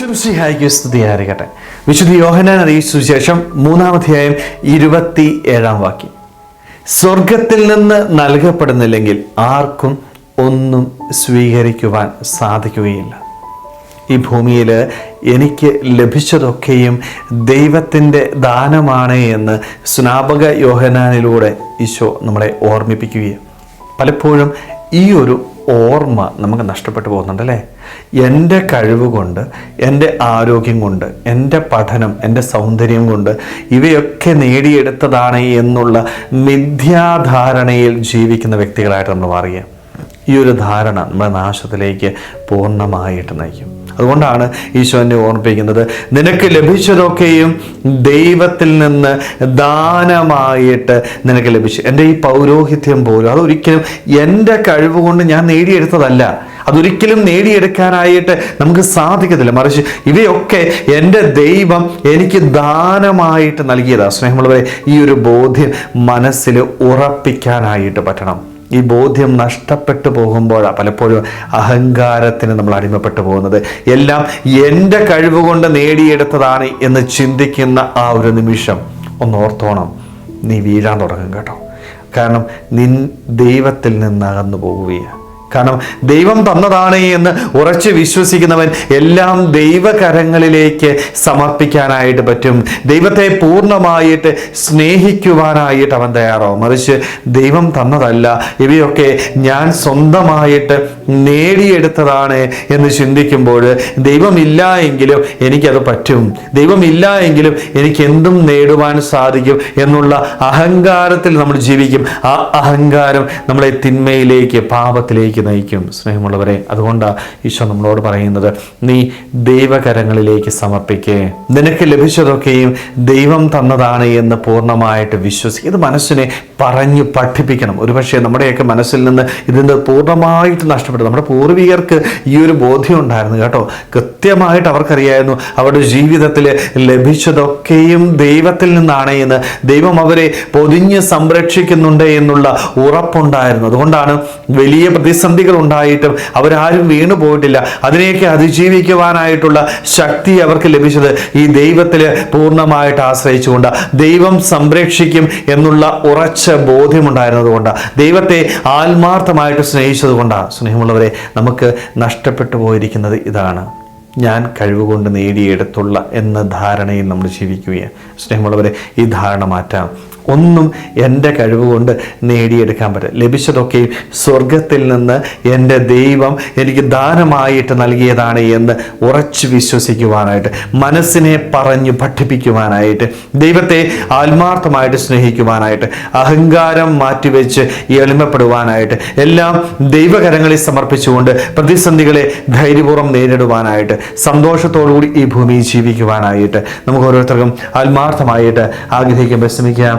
ഈശ്വരസിഹായിക്ക് സ്തുതിയായിരിക്കട്ടെ വിശുദ്ധ യോഹനാൻ അറിയിച്ചു ശേഷം മൂന്നാമധ്യായം ഇരുപത്തി ഏഴാം വാക്യം. സ്വർഗത്തിൽ നിന്ന് നൽകപ്പെടുന്നില്ലെങ്കിൽ ആർക്കും ഒന്നും സ്വീകരിക്കുവാൻ സാധിക്കുകയില്ല. ഈ ഭൂമിയിൽ എനിക്ക് ലഭിച്ചതൊക്കെയും ദൈവത്തിന്റെ ദാനമാണ് എന്ന് സ്നാപക യോഹനാനിലൂടെ ഈശോ നമ്മളെ ഓർമ്മിപ്പിക്കുകയും പലപ്പോഴും ഈ ഒരു ഓർമ്മ നമുക്ക് നഷ്ടപ്പെട്ടു പോകുന്നുണ്ട് അല്ലേ എന്റെ കഴിവ് കൊണ്ട് എന്റെ ആരോഗ്യം കൊണ്ട് എന്റെ പഠനം എന്റെ സൗന്ദര്യം കൊണ്ട് ഇവയൊക്കെ നേടിയെടുത്തതാണ് എന്നുള്ള മിഥ്യാധാരണയിൽ ജീവിക്കുന്ന വ്യക്തികളായിട്ട് നമ്മൾ മാറുക ഈ ഒരു ധാരണ നമ്മുടെ നാശത്തിലേക്ക് പൂർണമായിട്ട് നയിക്കും. അതുകൊണ്ടാണ് ഈശോനെ ഓർമ്മിപ്പിക്കുന്നത്. നിനക്ക് ലഭിച്ചതൊക്കെയും ദൈവത്തിൽ നിന്ന് ദാനമായിട്ട് നിനക്ക് ലഭിച്ചു. എന്റെ ഈ പൗരോഹിത്യം പോലും അതൊരിക്കലും എന്റെ കഴിവ് കൊണ്ട് ഞാൻ നേടിയെടുത്തതല്ല. അതൊരിക്കലും നേടിയെടുക്കാനായിട്ട് നമുക്ക് സാധിക്കത്തില്ല. മറിച്ച് ഇവയൊക്കെ എന്റെ ദൈവം എനിക്ക് ദാനമായിട്ട് നൽകിയതാണ് സ്നേഹമുള്ളവരെ ഈ ഒരു ബോധ്യം മനസ്സിൽ ഉറപ്പിക്കാനായിട്ട് പറ്റണം. ഈ ബോധ്യം നഷ്ടപ്പെട്ടു പോകുമ്പോഴാണ് പലപ്പോഴും അഹങ്കാരത്തിന് നമ്മൾ അടിമപ്പെട്ടു പോകുന്നത്. എല്ലാം എന്റെ കഴിവുകൊണ്ട് നേടിയെടുത്തതാണ് എന്ന് ചിന്തിക്കുന്ന ആ ഒരു നിമിഷം ഒന്ന് ഓർത്തോണം. നീ വീഴാൻ തുടങ്ങും കേട്ടോ. കാരണം നിൻ ദൈവത്തിൽ നിന്ന് അകന്നു പോവുകയാണ് കാരണം ദൈവം തന്നതാണ് എന്ന് ഉറച്ച് വിശ്വസിക്കുന്നവൻ എല്ലാം ദൈവകരങ്ങളിലേക്ക് സമർപ്പിക്കാനായിട്ട് പറ്റും. ദൈവത്തെ പൂർണമായിട്ട് സ്നേഹിക്കുവാനായിട്ട് അവൻ തയ്യാറാവും. മറിച്ച് ദൈവം തന്നതല്ല. ഇവയൊക്കെ ഞാൻ സ്വന്തമായിട്ട് നേടിയെടുത്തതാണ് എന്ന് ചിന്തിക്കുമ്പോൾ ദൈവമില്ല എങ്കിലും എനിക്കത് പറ്റും. ദൈവമില്ല എങ്കിലും എനിക്ക് എന്തും നേടുവാൻ സാധിക്കും എന്നുള്ള അഹങ്കാരത്തിൽ നമ്മൾ ജീവിക്കും. ആ അഹങ്കാരം നമ്മളെ തിന്മയിലേക്ക് പാപത്തിലേക്ക് നയിക്കും സ്നേഹമുള്ളവരെ അതുകൊണ്ടാണ് ഈശോ നമ്മളോട് പറയുന്നത് നീ ദൈവകരങ്ങളിലേക്ക് സമർപ്പിക്കേ. നിനക്ക് ലഭിച്ചതൊക്കെയും ദൈവം തന്നതാണ് എന്ന് പൂർണമായിട്ട് വിശ്വസിക്കുക ഇത് മനസ്സിനെ പറഞ്ഞു പഠിപ്പിക്കണം. ഒരുപക്ഷെ നമ്മുടെയൊക്കെ മനസ്സിൽ നിന്ന് ഇതിന്റെ പൂർണമായിട്ട് നഷ്ടപ്പെട്ടു. നമ്മുടെ പൂർവികർക്ക് ഈ ഒരു ബോധ്യം ഉണ്ടായിരുന്നു കേട്ടോ. കൃത്യമായിട്ട് അവർക്കറിയായിരുന്നു അവരുടെ ജീവിതത്തിൽ ലഭിച്ചതൊക്കെയും ദൈവത്തിൽ നിന്നാണ് എന്ന്. ദൈവം അവരെ പൊതിഞ്ഞ് സംരക്ഷിക്കുന്നുണ്ട് എന്നുള്ള ഉറപ്പുണ്ടായിരുന്നു. അതുകൊണ്ടാണ് വലിയ പ്രതിസന്ധികൾ ഉണ്ടായിട്ടും അവരാരും വീണു പോയിട്ടില്ല. അതിനെയൊക്കെ അതിജീവിക്കുവാനായിട്ടുള്ള ശക്തി അവർക്ക് ലഭിച്ചത് ഈ ദൈവത്തിൽ പൂർണമായിട്ട് ആശ്രയിച്ചുകൊണ്ട് ദൈവം സംരക്ഷിക്കും എന്നുള്ള ഉറച്ച ബോധ്യമുണ്ടായിരുന്നതുകൊണ്ട് ദൈവത്തെ ആത്മാർത്ഥമായിട്ട് സ്നേഹിച്ചതുകൊണ്ടാണ്. സ്നേഹമുള്ളവരെ നമുക്ക് നഷ്ടപ്പെട്ടു പോയിരിക്കുന്നത് ഇതാണ്. ഞാൻ കഴിവുകൊണ്ട് നേടിയെടുത്തുള്ള എന്ന ധാരണയിൽ നമ്മൾ ജീവിക്കുകയാണ്. സ്നേഹമുള്ളവരെ ഈ ധാരണ മാറ്റാം. ഒന്നും എന്റെ കഴിവ് കൊണ്ട് നേടിയെടുക്കാൻ പറ്റില്ല. ലഭിച്ചതൊക്കെയും സ്വർഗത്തിൽ നിന്ന് എന്റെ ദൈവം എനിക്ക് ദാനമായിട്ട് നൽകിയതാണ് എന്ന് ഉറച്ചു വിശ്വസിക്കുവാനായിട്ട് മനസ്സിനെ പറഞ്ഞു പഠിപ്പിക്കുവാനായിട്ട് ദൈവത്തെ ആത്മാർത്ഥമായിട്ട് സ്നേഹിക്കുവാനായിട്ട് അഹങ്കാരം മാറ്റിവെച്ച് എളിമപ്പെടുവാനായിട്ട് എല്ലാം ദൈവകരങ്ങളിൽ സമർപ്പിച്ചുകൊണ്ട് പ്രതിസന്ധികളെ ധൈര്യപൂർവം നേരിടുവാനായിട്ട് സന്തോഷത്തോടുകൂടി ഈ ഭൂമിയിൽ ജീവിക്കുവാനായിട്ട് നമുക്ക് ഓരോരുത്തർക്കും ആത്മാർത്ഥമായിട്ട് ആഗ്രഹിക്കാൻ ശ്രമിക്കാം